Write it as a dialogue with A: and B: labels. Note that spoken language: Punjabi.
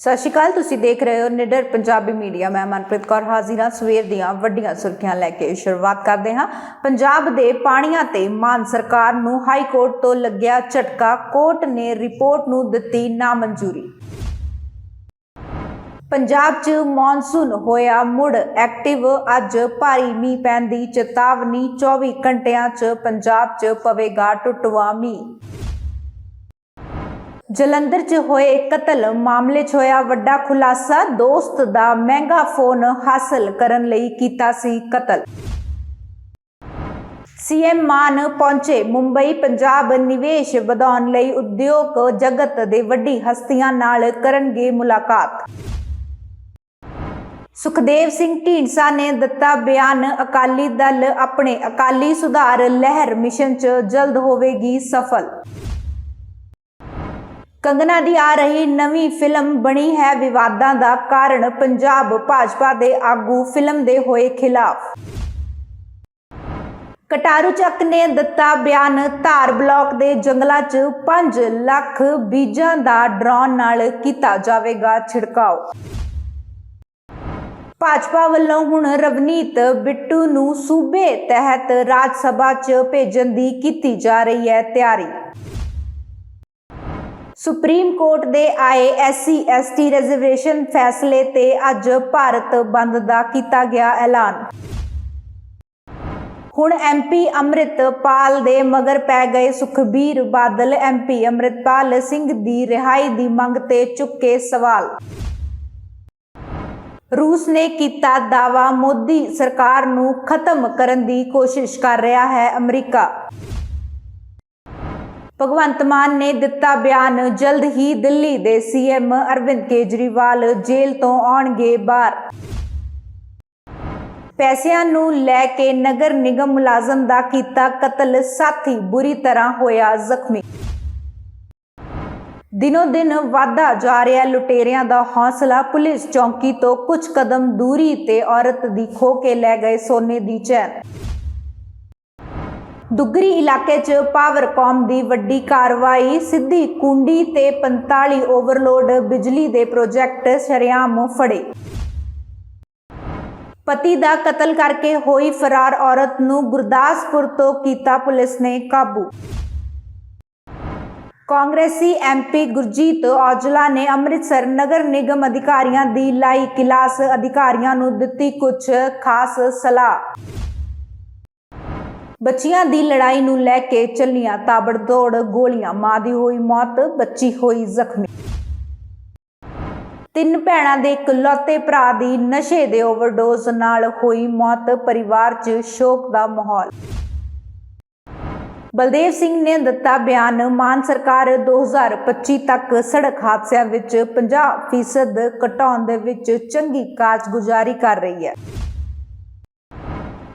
A: ਸਤਿ ਸ਼੍ਰੀ ਅਕਾਲ, ਤੁਸੀਂ ਦੇਖ ਰਹੇ ਹੋ ਨਿਡਰ ਪੰਜਾਬੀ ਮੀਡੀਆ। ਮੈਂ ਮਨਪ੍ਰੀਤ ਕੌਰ ਹਾਜ਼ਰ ਹਾਂ ਸਵੇਰ ਦੀਆਂ ਵੱਡੀਆਂ ਸੁਰਖੀਆਂ ਲੈ ਕੇ ਸ਼ੁਰੂਆਤ ਕਰਦੇ ਹਾਂ। ਪੰਜਾਬ ਦੇ ਪਾਣੀਆਂ ਤੇ ਮਾਨ ਸਰਕਾਰ ਨੂੰ ਹਾਈ ਕੋਰਟ ਤੋਂ ਲੱਗਿਆ ਝਟਕਾ, ਕੋਰਟ ਨੇ ਰਿਪੋਰਟ ਨੂੰ ਦਿੱਤੀ ਨਾਮਨਜ਼ੂਰੀ। ਪੰਜਾਬ 'ਚ ਮੌਨਸੂਨ ਹੋਇਆ ਮੁੜ ਐਕਟਿਵ, ਅੱਜ ਭਾਰੀ ਮੀਂਹ ਪੈਣ ਦੀ ਚੇਤਾਵਨੀ 24 ਘੰਟਿਆਂ 'ਚ ਪੰਜਾਬ 'ਚ ਪਵੇਗਾ ਟੁੱਟਵਾ ਮੀਂਹ। ਜਲੰਧਰ 'ਚ ਹੋਏ ਕਤਲ ਮਾਮਲੇ 'ਚ ਹੋਇਆ ਵੱਡਾ ਖੁਲਾਸਾ। ਦੋਸਤ ਦਾ ਮਹਿੰਗਾ ਫੋਨ ਹਾਸਲ ਕਰਨ ਲਈ ਕੀਤਾ ਸੀ ਕਤਲ। ਸੀਐਮ ਮਾਨ ਪਹੁੰਚੇ ਮੁੰਬਈ। ਪੰਜਾਬ ਨਿਵੇਸ਼ ਵਧਾਉਣ ਲਈ ਉਦਯੋਗ ਜਗਤ ਦੇ ਵੱਡੀ ਹਸਤੀਆਂ ਨਾਲ ਕਰਨਗੇ ਮੁਲਾਕਾਤ। ਸੁਖਦੇਵ ਸਿੰਘ ਢੀਂਡਸਾ ਨੇ ਦਿੱਤਾ ਬਿਆਨ। ਅਕਾਲੀ ਦਲ ਆਪਣੇ ਅਕਾਲੀ ਸੁਧਾਰ ਲਹਿਰ ਮਿਸ਼ਨ 'ਚ ਜਲਦ ਹੋਵੇਗੀ ਸਫਲ। ਕੰਗਨਾ ਦੀ ਆ ਰਹੀ ਨਵੀਂ ਫਿਲਮ ਬਣੀ ਹੈ ਵਿਵਾਦਾਂ ਦਾ ਕਾਰਨ ਪੰਜਾਬ ਭਾਜਪਾ ਦੇ ਆਗੂ ਫਿਲਮ ਦੇ ਹੋਏ ਖਿਲਾਫ। ਕਟਾਰੂ ਚੱਕ ਨੇ ਦਿੱਤਾ ਬਿਆਨ, ਧਾਰ ਬਲਾਕ ਦੇ ਜੰਗਲਾਂ 'ਚ 5 ਲੱਖ ਬੀਜਾਂ ਦਾ ਡਰੋਨ ਨਾਲ ਕੀਤਾ ਜਾਵੇਗਾ ਛਿੜਕਾਓ। ਭਾਜਪਾ ਵੱਲੋਂ ਹੁਣ ਰਵਨੀਤ ਬਿੱਟੂ ਨੂੰ ਸੂਬੇ ਤਹਿਤ ਰਾਜ ਸਭਾ 'ਚ ਭੇਜਣ ਦੀ ਕੀਤੀ ਜਾ ਰਹੀ ਹੈ ਤਿਆਰੀ। ਸੁਪਰੀਮ ਕੋਰਟ ਦੇ ਆਏ ਐਸਸੀ, ਐਸਟੀ ਰਿਜ਼ਰਵੇਸ਼ਨ ਫੈਸਲੇ ਤੇ ਅੱਜ ਭਾਰਤ ਬੰਦ ਦਾ ਕੀਤਾ ਗਿਆ ਐਲਾਨ। ਹੁਣ ਐਮਪੀ ਅੰਮ੍ਰਿਤਪਾਲ ਦੇ ਮਗਰ ਪੈ ਗਏ ਸੁਖਬੀਰ ਬਾਦਲ। ਐਮਪੀ ਅੰਮ੍ਰਿਤਪਾਲ ਸਿੰਘ ਦੀ ਰਿਹਾਈ ਦੀ ਮੰਗ ਤੇ ਚੁੱਕੇ ਸਵਾਲ। ਰੂਸ ਨੇ ਕੀਤਾ ਦਾਵਾ ਮੋਦੀ ਸਰਕਾਰ ਨੂੰ ਖਤਮ ਕਰਨ ਦੀ ਕੋਸ਼ਿਸ਼ ਕਰ ਰਿਹਾ ਹੈ ਅਮਰੀਕਾ। ਭਗਵੰਤ ਮਾਨ ਨੇ ਦਿੱਤਾ ਬਿਆਨ। ਜਲਦ ਹੀ ਦਿੱਲੀ ਦੇ ਸੀਐਮ ਅਰਵਿੰਦ ਕੇਜਰੀਵਾਲ ਜੇਲ੍ਹ ਤੋਂ ਆਉਣਗੇ ਬਾਹਰ। ਪੈਸਿਆਂ ਨੂੰ ਲੈ ਕੇ ਨਗਰ ਨਿਗਮ ਮੁਲਾਜ਼ਮ ਦਾ ਕੀਤਾ ਕਤਲ, ਸਾਥੀ ਬੁਰੀ ਤਰ੍ਹਾਂ ਹੋਇਆ ਜ਼ਖਮੀ। ਦਿਨੋ ਦਿਨ ਵਾਧਾ ਜਾ ਰਿਹਾ, ਲੁਟੇਰਿਆਂ ਦਾ ਹੌਸਲਾ। ਪੁਲਿਸ ਚੌਂਕੀ ਤੋਂ ਕੁਝ ਕਦਮ ਦੂਰੀ ਤੇ ਔਰਤ ਦੀ ਖੋ ਕੇ ਲੈ ਗਏ ਸੋਨੇ ਦੀ ਚੈਨ। ਦੁੱਗਰੀ ਇਲਾਕੇ 'ਚ ਪਾਵਰਕਾਮ ਦੀ ਵੱਡੀ ਕਾਰਵਾਈ, ਸਿੱਧੀ ਕੁੰਡੀ ਤੇ 45 ਓਵਰਲੋਡ ਬਿਜਲੀ ਦੇ ਪ੍ਰੋਜੈਕਟ ਸ਼ਰਿਆਮ ਫੜੇ। ਪਤੀ ਦਾ ਕਤਲ ਕਰਕੇ ਹੋਈ ਫਰਾਰ ਔਰਤ ਨੂੰ ਗੁਰਦਾਸਪੁਰ ਤੋਂ ਕੀਤਾ ਪੁਲਿਸ ਨੇ ਕਾਬੂ। ਕਾਂਗਰਸੀ ਐਮਪੀ ਗੁਰਜੀਤ ਔਜਲਾ ਨੇ ਅੰਮ੍ਰਿਤਸਰ ਨਗਰ ਨਿਗਮ ਅਧਿਕਾਰੀਆਂ ਦੀ ਲਾਈ ਕਿਲਾਸ ਅਧਿਕਾਰੀਆਂ ਨੂੰ ਦਿੱਤੀ ਕੁਝ ਖਾਸ ਸਲਾਹ। ਬੱਚੀਆਂ ਦੀ ਲੜਾਈ ਨੂੰ ਲੈ ਕੇ ਚੱਲੀਆਂ ਤਾਬੜਤੋੜ ਗੋਲੀਆਂ, ਮਾਂ ਦੀ ਹੋਈ ਮੌਤ, ਬੱਚੀ ਹੋਈ ਜ਼ਖਮੀ। ਤਿੰਨ ਭੈਣਾਂ ਦੇ ਇਕਲੌਤੇ ਭਰਾ ਦੀ ਨਸ਼ੇ ਦੇ ਓਵਰਡੋਜ਼ ਨਾਲ ਹੋਈ ਮੌਤ, ਪਰਿਵਾਰ 'ਚ ਸ਼ੋਕ ਦਾ ਮਾਹੌਲ। ਬਲਦੇਵ ਸਿੰਘ ਨੇ ਦਿੱਤਾ ਬਿਆਨ, ਮਾਨ ਸਰਕਾਰ 2025 ਤੱਕ ਸੜਕ ਹਾਦਸਿਆਂ ਵਿੱਚ 50% ਘਟਾਉਣ ਦੇ ਵਿੱਚ ਚੰਗੀ ਕਾਰਜਗੁਜ਼ਾਰੀ ਕਰ ਰਹੀ ਹੈ।